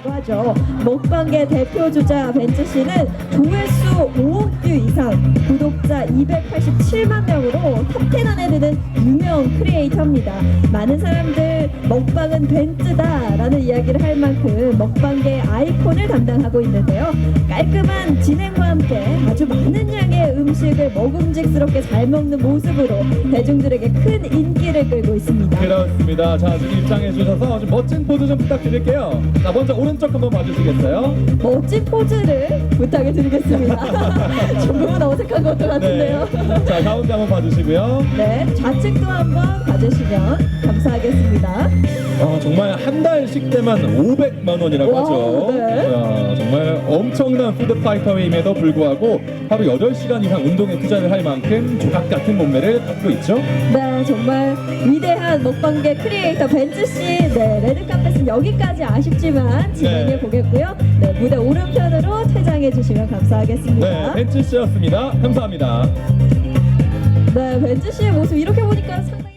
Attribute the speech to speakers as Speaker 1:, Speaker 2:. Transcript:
Speaker 1: 벤츠라고 하죠. 먹방계 대표 주자 벤츠 씨는 조회수 5억 뷰 이상, 구독자 287만 명으로 탑10 안에 드는 유명 크리에이터입니다. 많은 사람들 먹방은 벤츠다 라는 이야기를 할 만큼 먹방계 아이콘을 담당하고 있는데요. 깔끔한 진행과 함께 아주 많은 양의 음식을 먹음직스럽게 잘 먹는 모습으로 대중들에게 큰 인기를 끌고 있습니다.
Speaker 2: 그렇습니다. 자, 지금 입장해 주셔서 좀 멋진 포즈 좀 부탁드릴게요. 자, 먼저 오른쪽 한번 봐주시겠어요?
Speaker 1: 멋진 포즈를 부탁을 드리겠습니다. 조금은 어색한 것도 같은데요.
Speaker 2: 자, 가운데 한번 봐주시고요.
Speaker 1: 네, 좌측도 한번 봐주시면 감사하겠습니다.
Speaker 2: 어, 정말 한달 식대만 500만 원이라고
Speaker 1: 와,
Speaker 2: 하죠.
Speaker 1: 네.
Speaker 2: 엄청난 푸드파이터임에도 불구하고 하루 8시간 이상 운동에 투자를 할 만큼 조각 같은 몸매를 갖고 있죠.
Speaker 1: 네, 정말 위대한 먹방계 크리에이터 벤츠 씨, 네, 레드카펫은 여기까지 아쉽지만 진행해
Speaker 2: 네.
Speaker 1: 보겠고요. 네, 무대 오른편으로 퇴장해 주시면
Speaker 2: 네,
Speaker 1: 감사하겠습니다.
Speaker 2: 벤츠 씨였습니다. 감사합니다.
Speaker 1: 네, 벤츠 씨의 모습 이렇게 보니까 상당히